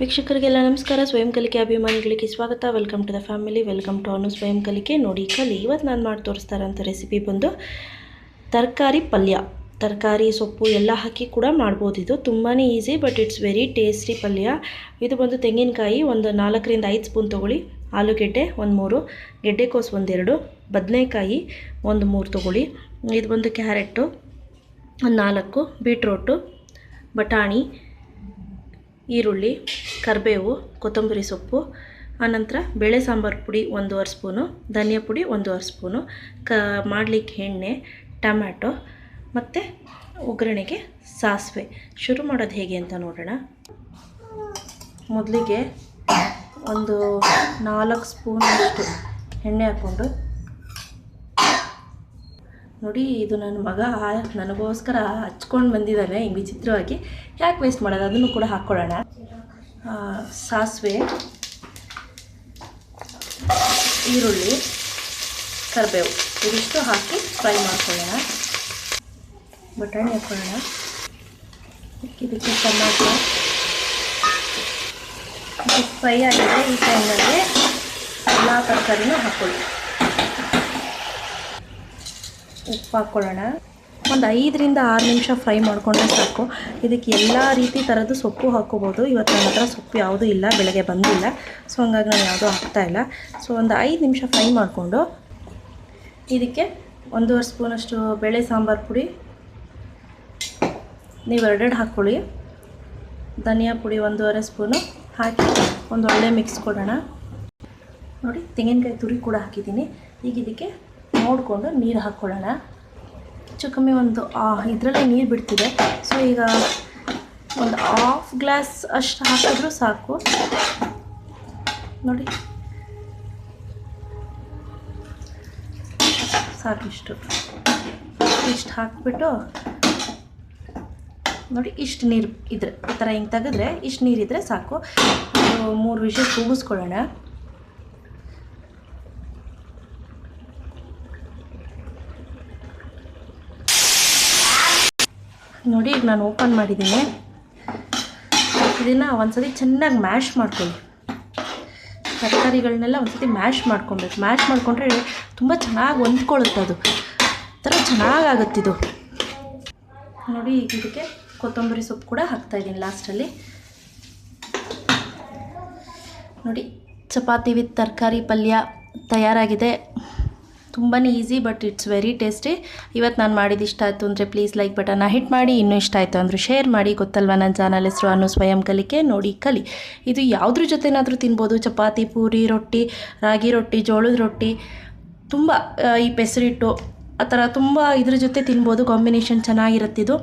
ವೀಕ್ಷಕರಿಗೆಲ್ಲ ನಮಸ್ಕಾರ. ಸ್ವಯಂ ಕಲಿಕೆ ಅಭಿಮಾನಿಗಳಿಗೆ ಸ್ವಾಗತ. Welcome to the family welcome to Anu ಸ್ವಯಂ ಕಲಿಕೆ. ನೋಡಿ, ಕಲಿ. ಇವತ್ತು ನಾನು ಮಾಡಿ ತೋರಿಸ್ತಾ ಇರೋಂಥ ರೆಸಿಪಿ ಬಂದು ತರಕಾರಿ ಪಲ್ಯ. ತರಕಾರಿ, ಸೊಪ್ಪು ಎಲ್ಲ ಹಾಕಿ ಕೂಡ ಮಾಡ್ಬೋದು ಇದು. ತುಂಬಾ easy but it's very tasty ಪಲ್ಯ. ಇದು ಬಂದು ತೆಂಗಿನಕಾಯಿ ಒಂದು ನಾಲ್ಕರಿಂದ ಐದು ಸ್ಪೂನ್ ತೊಗೊಳ್ಳಿ. ಆಲೂಗೆಡ್ಡೆ ಒಂದು ಮೂರು, ಗೆಡ್ಡೆಕೋಸು ಒಂದೆರಡು ಬದನೆಕಾಯಿ ಒಂದು ಮೂರು ತೊಗೊಳ್ಳಿ. ಇದು ಬಂದು ಕ್ಯಾರೆಟು ಒಂದು ನಾಲ್ಕು, ಬೀಟ್ರೋಟು, ಬಟಾಣಿ ಈರುಳ್ಳಿ, ಕರಿಬೇವು, ಕೊತ್ತಂಬರಿ ಸೊಪ್ಪು, ಆನಂತರ ಬೇಳೆ ಸಾಂಬಾರು ಪುಡಿ ಒಂದೂವರೆ ಸ್ಪೂನು, ಧನಿಯಾ ಪುಡಿ ಒಂದೂವರೆ ಸ್ಪೂನು, ಕ, ಮಾಡಲಿಕ್ಕೆ ಎಣ್ಣೆ, ಟಮ್ಯಾಟೊ ಮತ್ತು ಒಗ್ಗರಣೆಗೆ ಸಾಸಿವೆ. ಶುರು ಮಾಡೋದು ಹೇಗೆ ಅಂತ ನೋಡೋಣ. ಮೊದಲಿಗೆ ಒಂದು ನಾಲ್ಕು ಸ್ಪೂನಷ್ಟು ಎಣ್ಣೆ ಹಾಕ್ಕೊಂಡು ನೋಡಿ, ಇದು ನನ್ನ ಮಗ ನನಗೋಸ್ಕರ ಹಚ್ಕೊಂಡು ಬಂದಿದ್ದಾನೆ ಹಿಂಗೆ ವಿಚಿತ್ರವಾಗಿ. ಯಾಕೆ ವೇಸ್ಟ್ ಮಾಡೋದು? ಅದನ್ನು ಕೂಡ ಹಾಕ್ಕೊಳ್ಳೋಣ. ಸಾಸಿವೆ, ಈರುಳ್ಳಿ, ಕರಿಬೇವು. ಇದಿಷ್ಟು ಹಾಕಿ ಫ್ರೈ ಮಾಡ್ಕೊಳ್ಳೋಣ. ಬಟಾಣಿ ಹಾಕ್ಕೊಳ್ಳೋಣ. ಇದಕ್ಕೆ ಟೊಮ್ಯಾಟೊ ಇದು ಫ್ರೈ ಆಗಿದೆ. ಈ ಟೈಮಲ್ಲಿ ಎಲ್ಲ ತರಕಾರಿನೂ ಹಾಕ್ಕೊಳ್ಳಿ. ಉಪ್ಪು ಹಾಕ್ಕೊಳ್ಳೋಣ. ಒಂದು ಐದರಿಂದ ಆರು ನಿಮಿಷ ಫ್ರೈ ಮಾಡಿಕೊಂಡ್ರೆ ಸಾಕು. ಇದಕ್ಕೆ ಎಲ್ಲ ರೀತಿ ಥರದ್ದು ಸೊಪ್ಪು ಹಾಕ್ಕೋಬೋದು. ಇವತ್ತು ನನ್ನ ಹತ್ರ ಸೊಪ್ಪು ಯಾವುದೂ ಇಲ್ಲ, ಬೆಳಗ್ಗೆ ಬಂದಿಲ್ಲ. ಸೊ, ಹಂಗಾಗಿ ನಾನು ಯಾವುದೂ ಹಾಕ್ತಾಯಿಲ್ಲ ಸೊ, ಒಂದು ಐದು ನಿಮಿಷ ಫ್ರೈ ಮಾಡಿಕೊಂಡು ಇದಕ್ಕೆ ಒಂದೂವರೆ ಸ್ಪೂನಷ್ಟು ಬೇಳೆ ಸಾಂಬಾರು ಪುಡಿ, ನೀವು ಎರಡೆರಡು ಹಾಕ್ಕೊಳ್ಳಿ. ಧನಿಯಾ ಪುಡಿ ಒಂದೂವರೆ ಸ್ಪೂನು ಹಾಕಿ ಒಂದು ಒಳ್ಳೆ ಮಿಕ್ಸ್ ಕೊಡೋಣ. ನೋಡಿ, ತೆಂಗಿನಕಾಯಿ ತುರಿ ಕೂಡ ಹಾಕಿದ್ದೀನಿ. ಈಗ ಇದಕ್ಕೆ ನೋಡಿಕೊಂಡು ನೀರು ಹಾಕ್ಕೊಳ್ಳೋಣ ಹೆಚ್ಚು ಕಮ್ಮಿ ಒಂದು ಇದರಲ್ಲೇ ನೀರು ಬಿಡ್ತಿದೆ. ಸೊ ಈಗ ಒಂದು ಹಾಫ್ ಗ್ಲಾಸ್ ಅಷ್ಟು ಹಾಕಿದ್ರೂ ಸಾಕು. ನೋಡಿ. ಸಾಕಿಷ್ಟು ಇಷ್ಟು. ಹಾಕ್ಬಿಟ್ಟು ನೋಡಿ, ಇಷ್ಟು ನೀರು ಇದ್ರೆ, ಈ ಥರ ಹಿಂಗೆ ತೆಗೆದ್ರೆ ಇಷ್ಟು ನೀರಿದ್ರೆ ಸಾಕು. ಮೂರು ವಿಷಯ ಕೂಗಿಸ್ಕೊಳ್ಳೋಣ ನೋಡಿ, ಈಗ ನಾನು ಓಪನ್ ಮಾಡಿದ್ದೀನಿ. ಇದನ್ನು ಒಂದ್ಸತಿ ಚೆನ್ನಾಗಿ ಮ್ಯಾಶ್ ಮಾಡ್ಕೊಳ್ಳಿ. ತರಕಾರಿಗಳನ್ನೆಲ್ಲ ಒಂದ್ಸತಿ ಮ್ಯಾಶ್ ಮಾಡ್ಕೊಬೇಕು. ಮ್ಯಾಶ್ ಮಾಡಿಕೊಂಡ್ರೆ ತುಂಬ ಚೆನ್ನಾಗಿ ಹೊಂದ್ಕೊಳ್ಳುತ್ತೆ ಅದು. ಥರ ಚೆನ್ನಾಗಾಗುತ್ತಿದು ನೋಡಿ ಈಗ ಇದಕ್ಕೆ ಕೊತ್ತಂಬರಿ ಸೊಪ್ಪು ಕೂಡ ಹಾಕ್ತಾಯಿದ್ದೀನಿ ಲಾಸ್ಟಲ್ಲಿ ನೋಡಿ, ಚಪಾತಿ ವಿತ್ ತರಕಾರಿ ಪಲ್ಯ ತಯಾರಾಗಿದೆ. ತುಂಬಾ easy but it's very tasty ಇವತ್ತು ನಾನು ಮಾಡಿದ್ದು ಇಷ್ಟ ಆಯಿತು ಅಂದರೆ ಪ್ಲೀಸ್ ಲೈಕ್ ಬಟನ್ನ ಹಿಟ್ ಮಾಡಿ. ಇನ್ನೂ ಇಷ್ಟ ಆಯಿತು ಅಂದರೆ ಶೇರ್ ಮಾಡಿ. ಗೊತ್ತಲ್ವ ನನ್ನ ಚಾನಲ್ ಹೆಸರು ಅನ್ನು ಸ್ವಯಂ ಕಲಿಕೆ, ನೋಡಿ ಕಲಿ. ಇದು ಯಾವುದ್ರ ಜೊತೆನಾದರೂ ತಿನ್ಬೋದು. ಚಪಾತಿ, ಪೂರಿ, ರೊಟ್ಟಿ, ರಾಗಿ ರೊಟ್ಟಿ, ಜೋಳದ ರೊಟ್ಟಿ. ತುಂಬ ಈ ಪೆಸರಿಟ್ಟು ಆ ಥರ ತುಂಬ ಇದ್ರ ಜೊತೆ ತಿನ್ಬೋದು. ಕಾಂಬಿನೇಷನ್ ಚೆನ್ನಾಗಿರುತ್ತಿದು